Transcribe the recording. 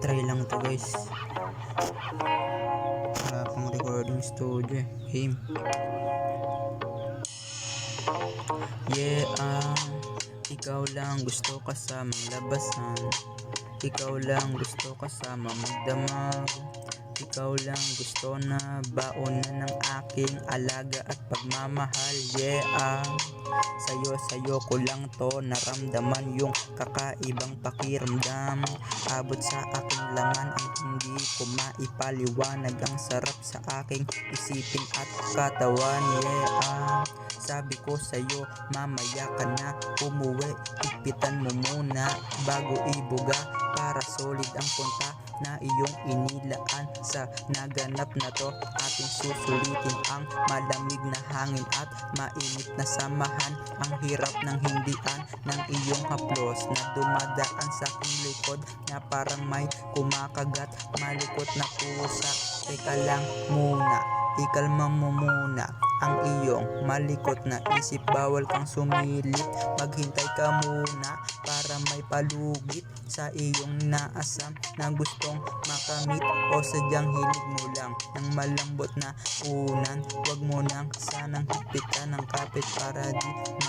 Try lang to guys. Wala pang recording studio eh. Game. Yeah, ah, ikaw lang gusto kasamang labasan. Ikaw lang gusto kasama magdamag. Ikaw lang gusto na baonan ng aking alaga at pagmamahal. Yeah, ah, Sa'yo, sa'yo ko lang to naramdaman yung kakaibang pakiramdam. Abot sa aking laman ang hindi ko maipaliwanag. Ang sarap sa aking isipin at katawan Yeah, ah, sabi ko sa'yo mamaya ka na umuwi. Ipitan mo muna bago ibuga Para solid ang punta na iyong inilaan. Sa naganap na to ating susulitin ang malamig na hangin at mainit na samahan. Ang hirap ng hindian ng iyong haplos na dumadaan sa aking likod na parang may kumakagat. Malikot na pusa teka lang muna ikalma mo muna. Ang iyong malikot na isip bawal kang sumilip maghintay ka muna para may palugit sa iyong naasam na gustong makamit o sadyang hilig mo lang ng malambot na unan wag mo nang sanang hipitan ng kapit para di.